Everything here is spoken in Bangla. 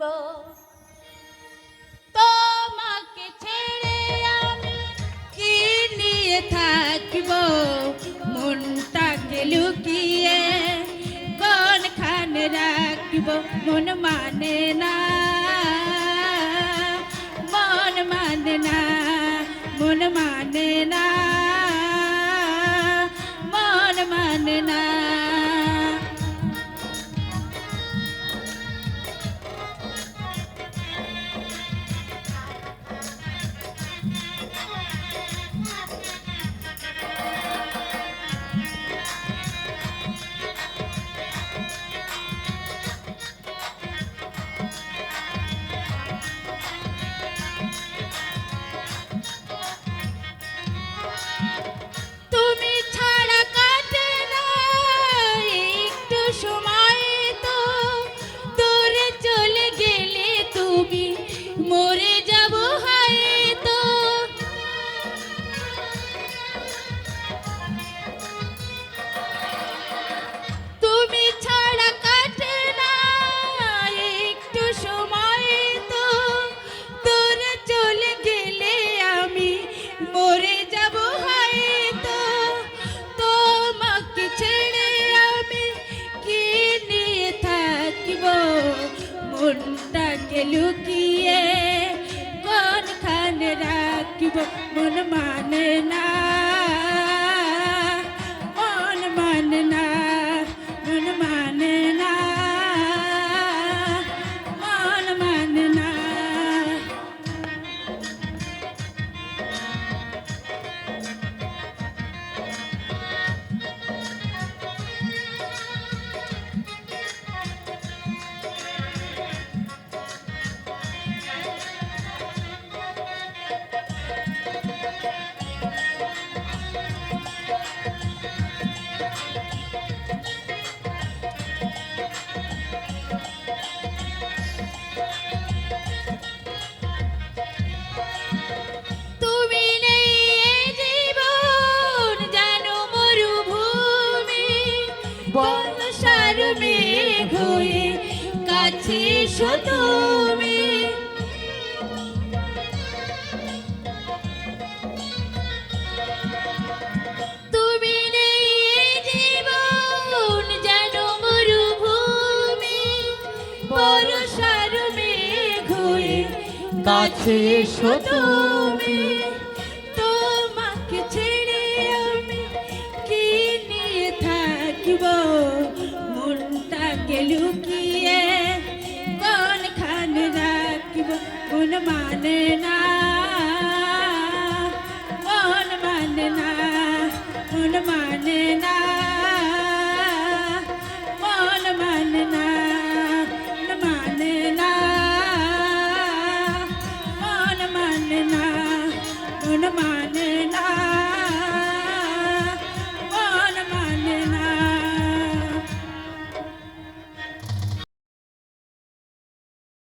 করব তোমাকে ছেড়ে আমি কি নিয়ে থাকব? মনটাকে লুকিয়ে কোনখানে রাখব। মন মানে না, মন মানে না, মন মানে না। লুকিয়ে কোন খানে রাখিব মন মানে না হয়ে কাছে তুমি। তুমি নেই জীবন জানো মরুভূমি। কাছে তুমি। লুকিয়ে কোন খান রাখিব? কোন মানে না কোন মানে না কোন মানে